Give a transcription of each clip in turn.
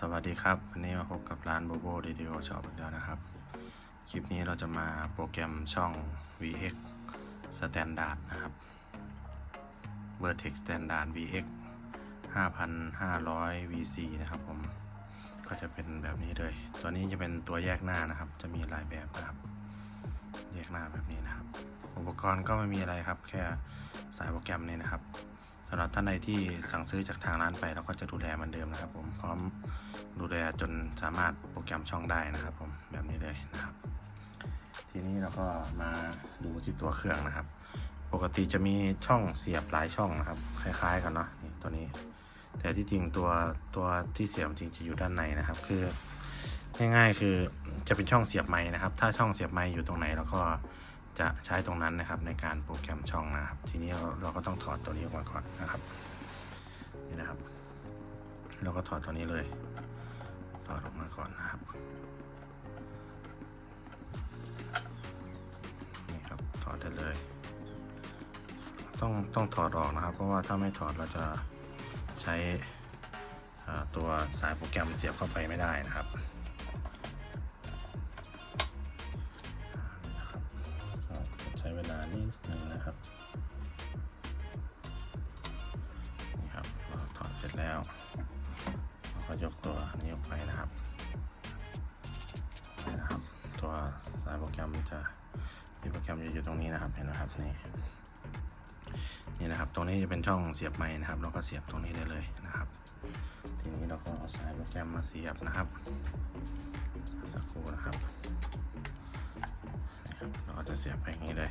สวัสดีครับ วันนี้มาพบกับร้านโบโบเรดิโอช็อปอีกแล้วนะครับ คลิปนี้เราจะมาโปรแกรมช่อง VX Standard นะครับ Vertex Standard VX 5,500 VC นะครับผม ก็จะเป็นแบบนี้เลย ตัวนี้จะเป็นตัวแยกหน้านะครับ จะมีหลายแบบนะครับ แยกหน้าแบบนี้นะครับ อุปกรณ์ก็ไม่มีอะไรครับ แค่สายโปรแกรมนี้นะครับ สำหรับท่านใดที่สั่งซื้อจากทางร้านไปเราก็จะดูแลเหมือนเดิมนะครับ ผมพร้อมดูแลจนสามารถโปรแกรมช่องได้นะครับ ผมแบบนี้เลยนะครับ ทีนี้เราก็มาดูที่ตัวเครื่องนะครับ ปกติจะมีช่องเสียบหลายช่องนะครับ คล้าย ๆ กันเนาะนี่ตัวนี้ แต่ที่จริงตัวตัวที่เสียบจริงจะอยู่ด้านในนะครับ คือง่ายๆคือจะเป็นช่องเสียบไม้นะครับ ถ้าช่องเสียบไม้อยู่ตรงไหนเราก็ จะใช้ตรงนั้นนะครับในการโปรแกรมช่องนะครับ ทีนี้เราเราก็ต้องถอดตัวนี้ออกมาก่อนนะครับนี่นะครับ เราก็ถอดตัวนี้เลยถอดออกมาก่อนนะครับนี่ครับถอดได้เลย ต้องต้องถอดออกนะครับ เพราะว่าถ้าไม่ถอดเราจะใช้ตัวสายโปรแกรมเสียบเข้าไปไม่ได้นะครับ แกรมจะมีโปรแกรมอยู่ตรงนี้นะครับเห็นไหมครับนี่นี่นะครับตรงนี้จะเป็นช่องเสียบไม้นะครับเราก็เสียบตรงนี้ได้เลยนะครับทีนี้เราก็เอาสายโปรแกรมมาเสียบนะครับสักครู่นะครับนี่ครับเราก็จะเสียบไปอย่างนี้เลย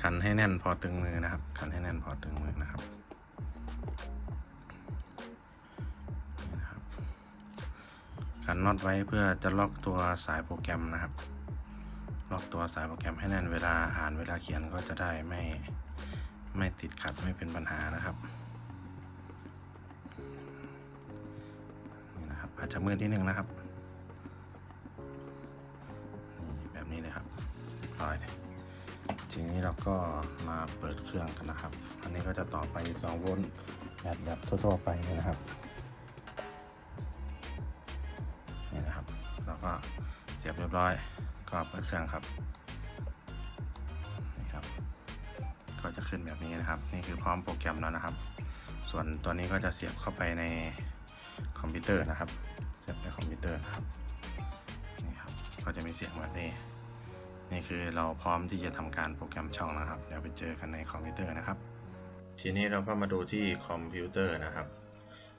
คันให้แน่นพอตึงมือนะครับคันให้แน่นพอตึงมือนะครับ น็อตไว้เพื่อจะล็อกตัวสายโปรแกรมนะครับ ล็อกตัวสายโปรแกรมให้แน่นเวลาอ่านเวลาเขียนก็จะได้ไม่ไม่ติดขัดไม่เป็นปัญหานะครับนี่นะครับ อาจจะมืดนิดนึงนะครับนี่แบบนี้เลยครับเรียบร้อยทีนี้เราก็มาเปิดเครื่องกันนะครับ อันนี้ก็จะต่อไฟ 12 โวลต์แบบแบบทั่วๆไปนะครับ บรียบร้อยก็เปิดเครื่องครับนี่ครับ ก็จะขึ้นแบบนี้นะครับ นี่คือพร้อมโปรแกรมแล้วนะครับ ส่วนตัวนี้ก็จะเสียบเข้าไปในคอมพิวเตอร์นะครับเสียบในคอมพิวเตอร์นะครับนี่ครับก็จะมีเสียงแบบนี้นี่คือเราพร้อมที่จะทำการโปรแกรมช่องนะครับเดี๋ยวไปเจอกันในคอมพิวเตอร์นะครับ ทีนี้เราก็มาดูที่คอมพิวเตอร์นะครับ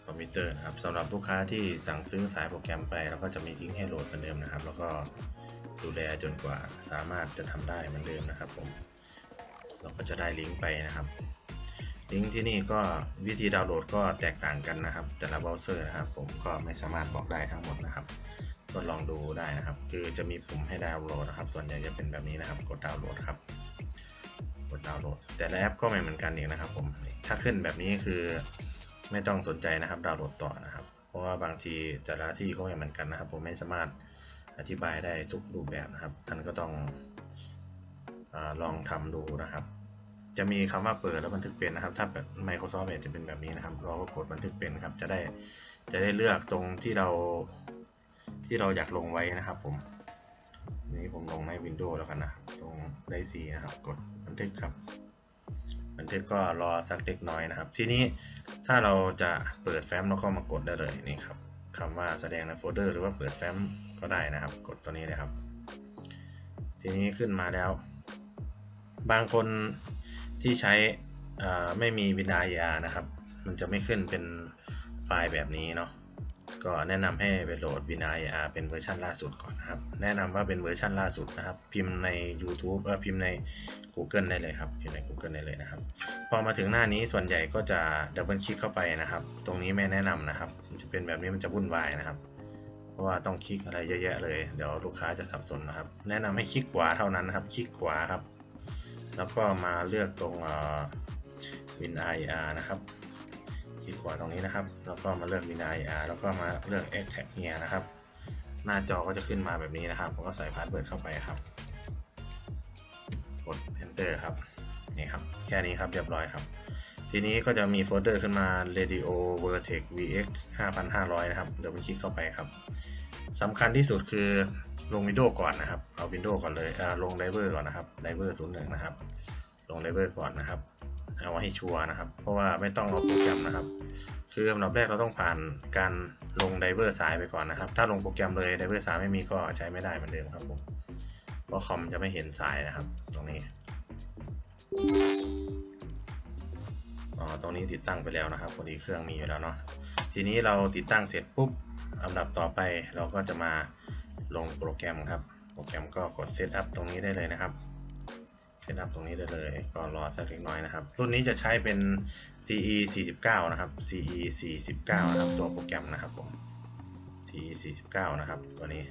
คอมพิวเตอร์นะครับสำหรับลูกค้าที่สั่งซื้อสายโปรแกรมไปเราก็จะมีลิงก์ให้โหลดเหมือนเดิมนะครับ แล้วก็ดูแลจนกว่าสามารถจะทำได้เหมือนเดิมนะครับผมเราก็จะได้ลิงก์ไปนะครับ ลิงก์ที่นี่ก็วิธีดาวน์โหลดก็แตกต่างกันนะครับ แต่ละเบราว์เซอร์นะครับ ผมก็ไม่สามารถบอกได้ทั้งหมดนะครับก็ลองดูได้นะครับ คือจะมีปุ่มให้ดาวน์โหลดนะครับ ส่วนใหญ่จะเป็นแบบนี้นะครับ กดดาวน์โหลดครับ กดดาวน์โหลด แต่ละแอปก็ไม่เหมือนกันเองนะครับ ผม ถ้าขึ้นแบบนี้คือ ไม่ต้องสนใจนะครับดาวน์โหลดต่อนะครับ เพราะว่าบางทีแต่ละที่ก็ไม่เหมือนกันนะครับ ผมไม่สามารถอธิบายได้ทุกรูปแบบนะครับท่านก็ต้องอลองทำดูนะครับ จะมีคำว่าเปิดแล้วบันทึกเป็นนะครับ ถ้าแบบ Microsoft Edge จะเป็นแบบนี้นะครับ เราก็กดบันทึกเป็นครับ จะได้จะได้เลือกตรงที่เราที่เราอยากลงไว้นะครับ ผมนี่ผมลงใน Windows แล้วกันนะตรงไดซีนะครับ กดบันทึกครับ บันทึกก็รอสักเล็กน้อยนะครับ ทีนี้ถ้าเราจะเปิดแฟ้มเราก็มากดได้เลยนี่ครับคำว่าแสดงในโฟลเดอร์หรือว่าเปิดแฟ้มก็ได้นะครับ กดตัวนี้เลยครับ ทีนี้ขึ้นมาแล้ว บางคนที่ใช้ไม่มี WinRAR นะครับ มันจะไม่ขึ้นเป็นไฟล์แบบนี้เนาะ ก็แนะนำให้ไปโหลด WinRAR เป็นเวอร์ชันล่าสุดก่อนนะครับ แนะนำว่าเป็นเวอร์ชันล่าสุดนะครับ พิมพ์ใน YouTube เออพิมพ์ใน Google ได้เลยครับพิมพ์ใน Google ได้เลยนะครับ พอมาถึงหน้านี้ส่วนใหญ่ก็จะดับเบิลคลิกเข้าไปนะครับ ตรงนี้ไม่แนะนำนะครับ มันจะเป็นแบบนี้มันจะวุ่นวายนะครับ เพราะว่าต้องคลิกอะไรเยอะแยะเลย เดี๋ยวลูกค้าจะสับสนนะครับ แนะนำให้คลิกขวาเท่านั้นนะครับ คลิกขวาครับ แล้วก็มาเลือกตรงวิน IR นะครับ คลิกขวาตรงนี้นะครับ แล้วก็มาเลือกวิน IR แล้วก็มาเลือก X Tag here นะครับ หน้าจอก็จะขึ้นมาแบบนี้นะครับผมก็ใส่พาสเวิร์ดเข้าไปครับ กด enter ครับ นี่ครับ แค่นี้ครับเรียบร้อยครับ ทีนี้ก็จะมีโฟลเดอร์ขึ้นมา Radio Vertex VX 5500 นะครับ เดี๋ยวไปคลิกเข้าไปครับสำคัญที่สุดคือลง Windows ก่อนนะครับ เอา Windows ก่อนเลยอ่าลง Driver ก่อนนะครับ Driver 01นะครับ ลง Driver ก่อนนะครับ เอาให้ชัวร์นะครับ เพราะว่าไม่ต้องเอาโปรแกรมนะครับ คืออันดับแรกเราต้องผ่านการลง Driver สายไปก่อนนะครับ ถ้าลงโปรแกรมเลย Driver สายไม่มีก็ใช้ไม่ได้เหมือนเดิมครับผมเพราะคอมจะไม่เห็นสายนะครับ ตรงนี้อ๋อตรงนี้ติดตั้งไปแล้วนะครับพอดีเครื่องมีอยู่แล้วเนาะทีนี้เราติดตั้งเสร็จปุ๊บลำดับต่อไปเราก็จะมาลงโปรแกรมครับ โปรแกรมก็กด Setup ตรงนี้ได้เลยนะครับ Setup ตรงนี้ได้เลยก็รอสักเล็กน้อยนะครับ รุ่นนี้จะใช้เป็น CE 49นะครับ CE 49นะครับตัวโปรแกรมนะครับผม CE 49นะครับตัวนี้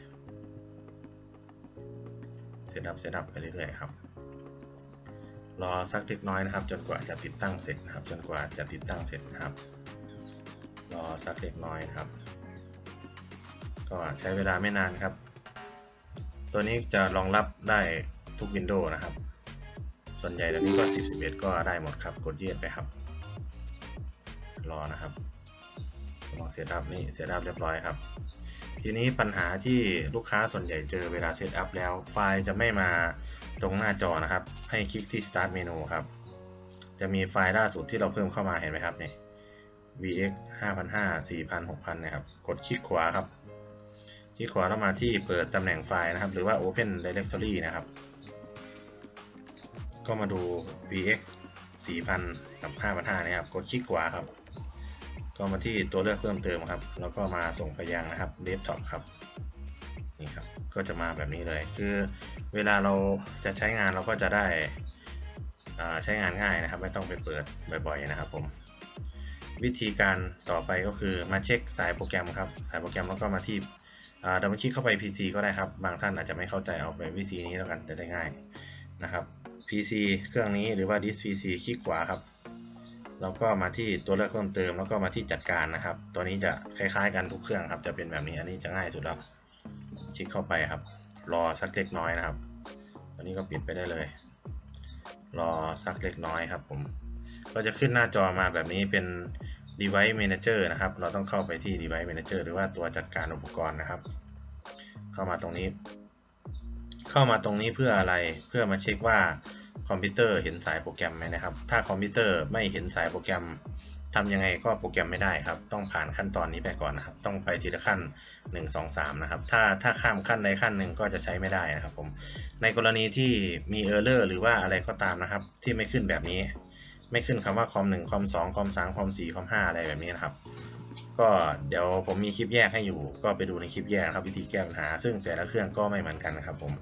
Setup Setup ไปเรื่อยๆครับรอสักเล็กน้อยนะครับ จนกว่าจะติดตั้งเสร็จนะครับ จนกว่าจะติดตั้งเสร็จนะครับ รอสักเล็กน้อยนะครับ ก็ใช้เวลาไม่นานครับ ตัวนี้จะรองรับได้ทุกวินโดว์นะครับ ส่วนใหญ่ตอนนี้ก็ 10 11 ก็ได้หมดครับ กดย็ดไปครับ รอนะครับลองเซตอัพนี่เซตอัพเรียบร้อยครับ ทีนี้ปัญหาที่ลูกค้าส่วนใหญ่เจอเวลาเซตอัพแล้วไฟล์จะไม่มาตรงหน้าจอนะครับ ให้คลิกที่ start menu ครับ จะมีไฟล์ล่าสุดที่เราเพิ่มเข้ามาเห็นไหมครับนี่ vx 5,500 4,000 6,000นะครับ กดคลิกขวาครับ คลิกขวาแล้วมาที่เปิดตำแหน่งไฟล์นะครับ หรือว่า open directory นะครับ ก็มาดู vx 4,000 กับ 5,500นะครับ กดคลิกขวาครับ ก็มาที่ตัวเลือกเพิ่มเติมครับ แล้วก็มาส่งไปยังนะครับ desktop ครับ นี่ครับ ก็จะมาแบบนี้เลย คือเวลาเราจะใช้งานเราก็จะได้ใช้งานง่ายนะครับ ไม่ต้องไปเปิดบ่อยๆนะครับผมวิธีการต่อไปก็คือมาเช็คสายโปรแกรมครับ สายโปรแกรมแล้วก็มาที่ดับเบิลคลิกเข้าไป PC ก็ได้ครับ บางท่านอาจจะไม่เข้าใจเอาไปวิธีนี้แล้วกันจะได้ง่ายนะครับ PC เครื่องนี้หรือว่าดิส PC คลิกขวาครับ แล้วก็มาที่ตัวเลือกเพิ่มเติม แล้วก็มาที่จัดการนะครับ ตัวนี้จะคล้ายๆกันทุกเครื่องครับ จะเป็นแบบนี้ อันนี้จะง่ายสุดแล้วคลิกเข้าไปครับ รอสักเล็กน้อยนะครับ ตัวนี้ก็ปิดไปได้เลย รอสักเล็กน้อยครับผม ก็จะขึ้นหน้าจอมาแบบนี้เป็น device manager นะครับ เราต้องเข้าไปที่ device manager หรือว่าตัวจัดการอุปกรณ์นะครับ เข้ามาตรงนี้ เข้ามาตรงนี้เพื่ออะไร เพื่อมาเช็คว่า คอมพิวเตอร์เห็นสายโปรแกรมไหมนะครับ ถ้าคอมพิวเตอร์ไม่เห็นสายโปรแกรมทำยังไงก็โปรแกรมไม่ได้ครับ ต้องผ่านขั้นตอนนี้ไปก่อนนะครับ ต้องไปทีละขั้น 1 2 3 นะครับ ถ้าถ้าข้ามขั้นใดขั้นหนึ่งก็จะใช้ไม่ได้นะครับผม ในกรณีที่มีเออร์เลอร์หรือว่าอะไรก็ตามนะครับ ที่ไม่ขึ้นแบบนี้ ไม่ขึ้นคำว่าคอม1คอม2คอม3คอม4คอม5อะไรแบบนี้นะครับ ก็เดี๋ยวผมมีคลิปแยกให้อยู่ ก็ไปดูในคลิปแยกครับวิธีแก้ปัญหา ซึ่งแต่ละเครื่องก็ไม่เหมือนกันนะครับผม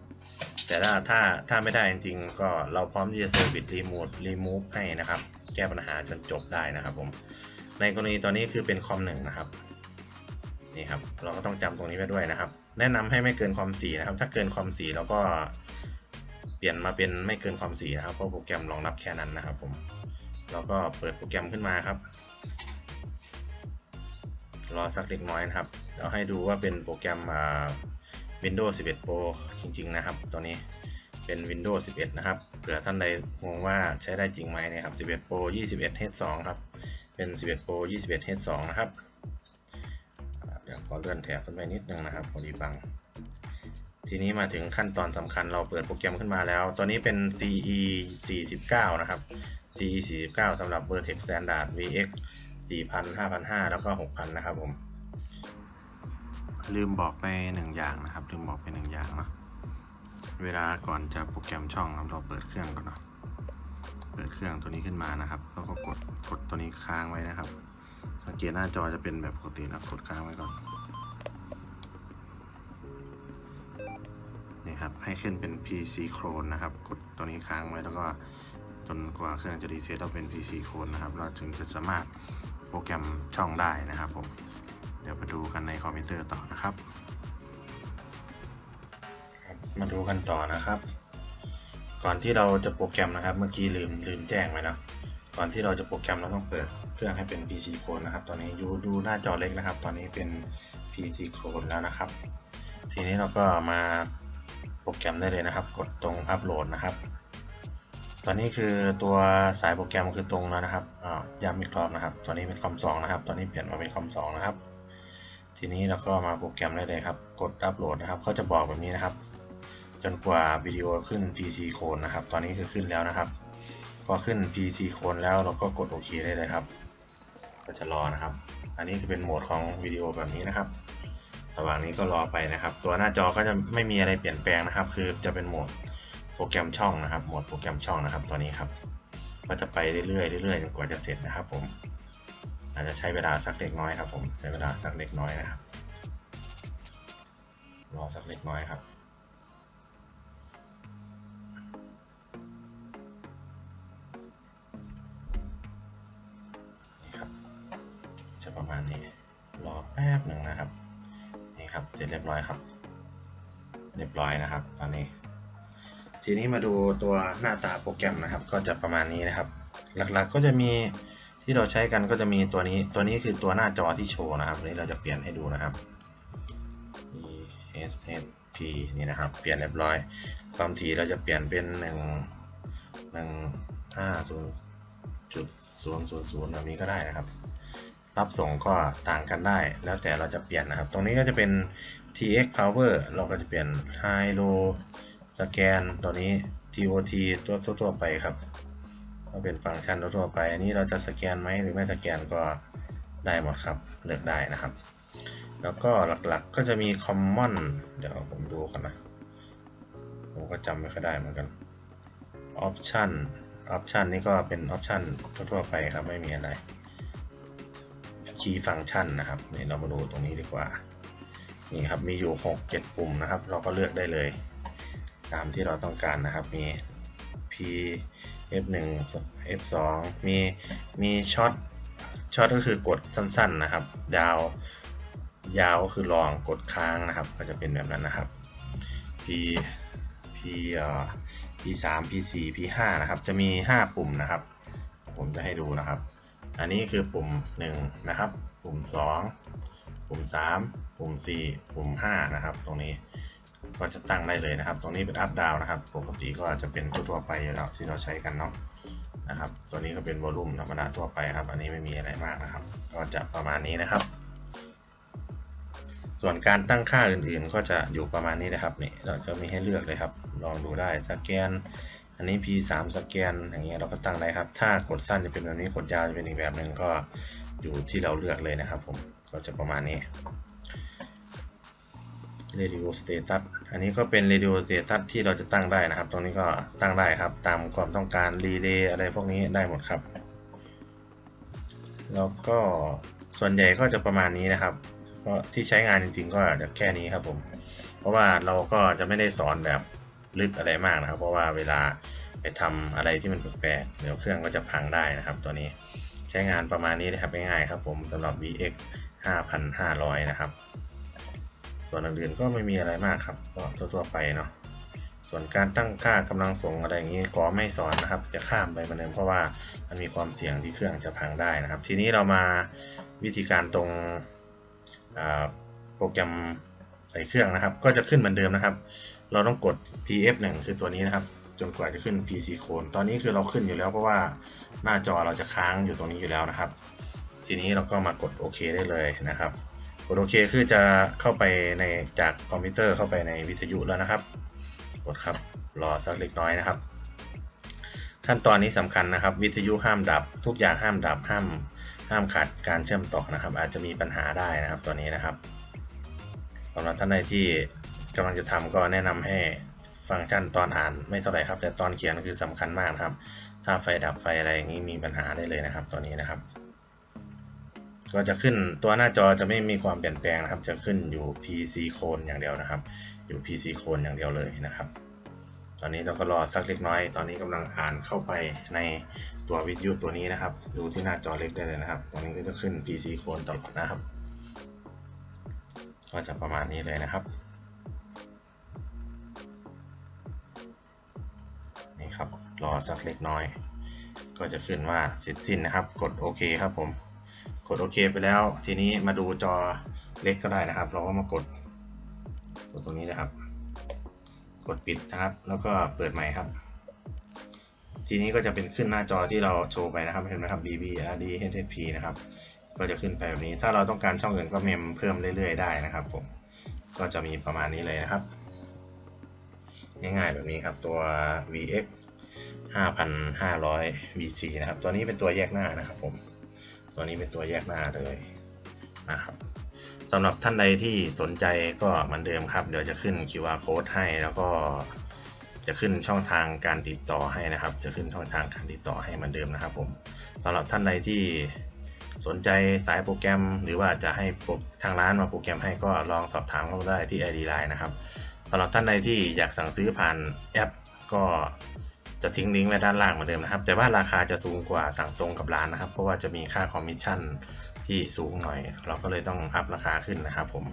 แต่ถ้าถ้าถ้าไม่ได้จริงๆก็เราพร้อมที่จะเซอร์วิสรีมูฟรีมูฟให้นะครับ แก้ปัญหาจนจบได้นะครับผม ในกรณีตอนนี้คือเป็นคอมหนึ่งนะครับ นี่ครับ เราก็ต้องจำตรงนี้ไว้ด้วยนะครับ แนะนำให้ไม่เกินคอม4นะครับ ถ้าเกินคอม4เราก็เปลี่ยนมาเป็นไม่เกินคอม4นะครับ เพราะโปรแกรมรองรับแค่นั้นนะครับ ผม เราก็เปิดโปรแกรมขึ้นมาครับ รอสักเล็กน้อยนะครับเดี๋ยวให้ดูว่าเป็นโปรแกรมอ่า Windows 11 Pro จริง ๆ นะครับ ตัวนี้เป็น Windows 11 นะครับ เผื่อท่านใดงงว่าใช้ได้จริงไหมนะครับ 11 Pro 21 H2 ครับ เป็น 11 Pro 21 H2 นะครับ เดี๋ยวขอเลื่อนแถบขึ้นไปนิดนึงนะครับพอดีบัง ทีนี้มาถึงขั้นตอนสำคัญเราเปิดโปรแกรมขึ้นมาแล้ว ตัวนี้เป็น CE 49 นะครับ CE 49สำหรับ Vertex Standard VX 4,000 5,500 แล้วก็ 6,000 นะครับผม ลืมบอกไปหนึ่งอย่างนะครับ ลืมบอกไปหนึ่งอย่างเนาะเวลาก่อนจะโปรแกรมช่องเราเปิดเครื่องก่อนเนาะเปิดเครื่องตัวนี้ขึ้นมานะครับ แล้วก็กดกดตัวนี้ค้างไว้นะครับ สังเกตหน้าจอจะเป็นแบบปกตินะกดค้างไว้ก่อนนี่ครับให้ขึ้นเป็น PC Clone นะครับ กดตัวนี้ค้างไว้แล้วก็จนกว่าเครื่องจะรีเซ็ตเราเป็น PC Clone นะครับ เราจึงจะสามารถโปรแกรมช่องได้นะครับผม ดี๋ยวไปดูกันในคอมพิวเตอร์ต่อนะครับ มาดูกันต่อนะครับ ก่อนที่เราจะโปรแกรมนะครับ เมื่อกี้ลืมลืมแจ้งไว้นะก่อนที่เราจะโปรแกรมเราต้องเปิดเครื่องให้เป็น PC Clone นะครับ ตอนนี้ยูดูหน้าจอเล็กนะครับ ตอนนี้เป็น PC Clone แล้วนะครับ ทีนี้เราก็มาโปรแกรมได้เลยนะครับ กดตรงอัปโหลดนะครับ ตอนนี้คือตัวสายโปรแกรมคือตรงแล้วนะครับอ่าย้ำอีกรอบนะครับตัวนี้เป็นคอมสองนะครับ ตอนนี้เปลี่ยนมาเป็นคอมสองนะครับ ทีนี้เราก็มาโปรแกรมได้เลยครับ กดอัปโหลดนะครับเขาจะบอกแบบนี้นะครับ จนกว่าวิดีโอขึ้น PC Clone นะครับ ตอนนี้คือขึ้นแล้วนะครับ พอขึ้น PC Clone แล้วเราก็กดโอเคได้เลยครับ ก็จะรอนะครับ อันนี้คือเป็นโหมดของวิดีโอแบบนี้นะครับ ระหว่างนี้ก็รอไปนะครับ ตัวหน้าจอก็จะไม่มีอะไรเปลี่ยนแปลงนะครับ คือจะเป็นโหมดโปรแกรมช่องนะครับ โหมดโปรแกรมช่องนะครับ ตัวนี้ครับ ก็จะไปเรื่อยๆเรื่อยๆจนกว่าจะเสร็จนะครับผม อาจจะใช้เวลาสักเล็กน้อยครับผมใช้เวลาสักเล็กน้อยนะครับรอสักเล็กน้อยครับนี่ครับ จะประมาณนี้รอแป๊บหนึ่งนะครับนี่ครับเสร็จเรียบร้อยครับ เรียบร้อยนะครับ ตอนนี้ ทีนี้มาดูตัวหน้าตาโปรแกรมนะครับ ก็จะประมาณนี้นะครับ หลักๆก็จะมี ที่เราใช้กันก็จะมีตัวนี้ตัวนี้คือตัวหน้าจอที่โชว์นะครับนนี้เราจะเปลี่ยนให้ดูนะครับ E S S P นี่นะครับ เปลี่ยนเรียบร้อย ความถี่เราจะเปลี่ยนเป็นหนึ่งหนึ่งห้าศูนจุดศูนย์ศูนย์ศูนแบบนี้ก็ได้นะครับ รับส่งก็ต่างกันได้ แล้วแต่เราจะเปลี่ยนนะครับ ตรงนี้ก็จะเป็น TX Power เราก็จะเปลี่ยน High Low สแกนตัวนี้ TOT ตัวทั่วไปครับ ก็เป็นฟังก์ชันทั่วไป อันนี้เราจะสแกนไหมหรือไม่สแกนก็ได้หมดครับ เลือกได้นะครับ แล้วก็หลักๆก็จะมี Common เดี๋ยวผมดูกันนะ ผมก็จำไม่ค่อยได้เหมือนกัน Option Option นี่ก็เป็น Option ทั่วๆไปครับ ไม่มีอะไร Key Function นะครับนี่เรามาดูตรงนี้ดีกว่า นี่ครับ มีอยู่ 6 7 ปุ่มนะครับ เราก็เลือกได้เลย ตามที่เราต้องการนะครับ มี P F1 F2 มีมีช็อตช็อตก็คือกดสั้นๆนะครับยาวยาวก็คือลองกดค้างนะครับ ก็จะเป็นแบบนั้นนะครับ P P เอ่อ P3 P4 P5 นะครับ จะมี 5 ปุ่มนะครับ ผมจะให้ดูนะครับ อันนี้คือปุ่ม 1 นะครับ ปุ่ม 2 ปุ่ม 3 ปุ่ม 4 ปุ่ม 5 นะครับ ตรงนี้ ก็จะตั้งได้เลยนะครับ ตรงนี้เป็นอัพดาวนะครับ ปกติก็จะเป็นทั่วๆไปอยู่แล้วที่เราใช้กันเนาะนะครับ ตัวนี้ก็เป็นวอลลุ่มธรรมดาทั่วไปครับ อันนี้ไม่มีอะไรมากนะครับ ก็จะประมาณนี้นะครับ ส่วนการตั้งค่าอื่นๆ ก็จะอยู่ประมาณนี้นะครับนี่เราจะมีให้เลือกเลยครับ ลองดูได้สแกน อันนี้ P3 สแกน อย่างเงี้ยเราก็ตั้งได้ครับ ถ้ากดสั้นจะเป็นแบบนี้ กดยาวจะเป็นอีกแบบหนึ่งก็อยู่ที่เราเลือกเลยนะครับ ผม ก็จะประมาณนี้ radio status อันนี้ก็เป็น radio status ที่เราจะตั้งได้นะครับ ตรงนี้ก็ตั้งได้ครับ ตามความต้องการ relay อะไรพวกนี้ได้หมดครับ แล้วก็ส่วนใหญ่ก็จะประมาณนี้นะครับก็ที่ใช้งานจริงๆก็จะแค่นี้ครับผม เพราะว่าเราก็จะไม่ได้สอนแบบลึกอะไรมากนะครับ เพราะว่าเวลาไปทำอะไรที่มันแปลกๆเดี๋ยวเครื่องก็จะพังได้นะครับ ตัวนี้ใช้งานประมาณนี้นะครับง่ายๆครับผมสำหรับ VX 5,500 นะครับ ส่วนอื่นๆก็ไม่มีอะไรมากครับก็ทั่วๆไปเนาะส่วนการตั้งค่ากำลังส่งอะไรอย่างนี้ก็ไม่สอนนะครับ จะข้ามไปเหมือนเดิมเพราะว่ามันมีความเสี่ยงที่เครื่องจะพังได้นะครับ ทีนี้เรามาวิธีการตรงโปรแกรมใส่เครื่องนะครับ ก็จะขึ้นเหมือนเดิมนะครับ เราต้องกด PF1 คือตัวนี้นะครับ จนกว่าจะขึ้น PC Clone ตอนนี้คือเราขึ้นอยู่แล้วเพราะว่าหน้าจอเราจะค้างอยู่ตรงนี้อยู่แล้วนะครับ ทีนี้เราก็มากดโอเคได้เลยนะครับ กดโอเคคือจะเข้าไปในจากคอมพิวเตอร์เข้าไปในวิทยุแล้วนะครับ กดครับรอสักเล็กน้อยนะครับ ขั้นตอนนี้สำคัญนะครับ วิทยุห้ามดับ ทุกอย่างห้ามดับห้ามห้ามขาดการเชื่อมต่อนะครับ อาจจะมีปัญหาได้นะครับตัวนี้นะครับสำหรับท่านใดที่กำลังจะทำก็แนะนำให้ฟังก์ชันตอนอ่านไม่เท่าไหร่ครับ แต่ตอนเขียนคือสำคัญมากครับ ถ้าไฟดับไฟอะไรอย่างนี้มีปัญหาได้เลยนะครับตัวนี้นะครับ ก็จะขึ้นตัวหน้าจอจะไม่มีความเปลี่ยนแปลงนะครับ จะขึ้นอยู่ PC Clone อย่างเดียวนะครับ อยู่ PC Clone อย่างเดียวเลยนะครับ ตอนนี้เราก็รอสักเล็กน้อย ตอนนี้กำลังอ่านเข้าไปในตัววิทยุตัวนี้นะครับ ดูที่หน้าจอเล็กได้เลยนะครับ ตอนนี้ก็จะขึ้น PC Clone ตลอดนะครับ ก็จะประมาณนี้เลยนะครับ นี่ครับ รอสักเล็กน้อย ก็จะขึ้นว่าเสร็จสิ้นนะครับ กดโอเคครับผม กดโอเคไปแล้ว ทีนี้มาดูจอเล็กก็ได้นะครับ เราก็มากด กดตรงนี้นะครับ กดปิดนะครับ แล้วก็เปิดใหม่ครับ ทีนี้ก็จะเป็นขึ้นหน้าจอที่เราโชว์ไปนะครับเห็นไหมครับ bb rd hsp นะครับ ก็จะขึ้นไปแบบนี้ ถ้าเราต้องการช่องอื่นก็เมมเพิ่มเรื่อยๆได้นะครับผม ก็จะมีประมาณนี้เลยนะครับ ง่ายๆแบบนี้ครับตัว vx 5,500 vc นะครับ ตัวนี้เป็นตัวแยกหน้านะครับผม ตัวนี้เป็นตัวแยกหน้าเลยนะครับสำหรับท่านใดที่สนใจก็เหมือนเดิมครับ เดี๋ยวจะขึ้น QR code ให้แล้วก็จะขึ้นช่องทางการติดต่อให้นะครับ จะขึ้นช่องทางการติดต่อให้เหมือนเดิมนะครับผมสำหรับท่านใดที่สนใจสายโปรแกรม หรือว่าจะให้ทางร้านมาโปรแกรมให้ก็ลองสอบถามเข้ามาได้ที่ ID Line นะครับสำหรับท่านใดที่อยากสั่งซื้อผ่านแอป ก็ จะทิ้งลิงก์ไว้ด้านล่างเหมือนเดิมนะครับ แต่ว่าราคาจะสูงกว่าสั่งตรงกับร้านนะครับ เพราะว่าจะมีค่าคอมมิชชั่นที่สูงหน่อย เราก็เลยต้องอัพราคาขึ้นนะครับผม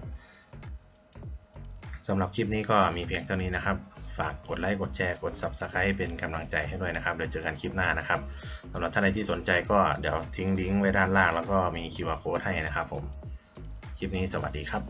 สำหรับคลิปนี้ก็มีเพียงเท่านี้นะครับ ฝากกดไลค์ กดแชร์ กด Subscribe เป็นกำลังใจให้ด้วยนะครับ เดี๋ยวเจอกันคลิปหน้านะครับสำหรับท่านใดที่สนใจก็เดี๋ยวทิ้งลิงก์ไว้ด้านล่าง แล้วก็มี QR code ให้นะครับผม คลิปนี้สวัสดีครับ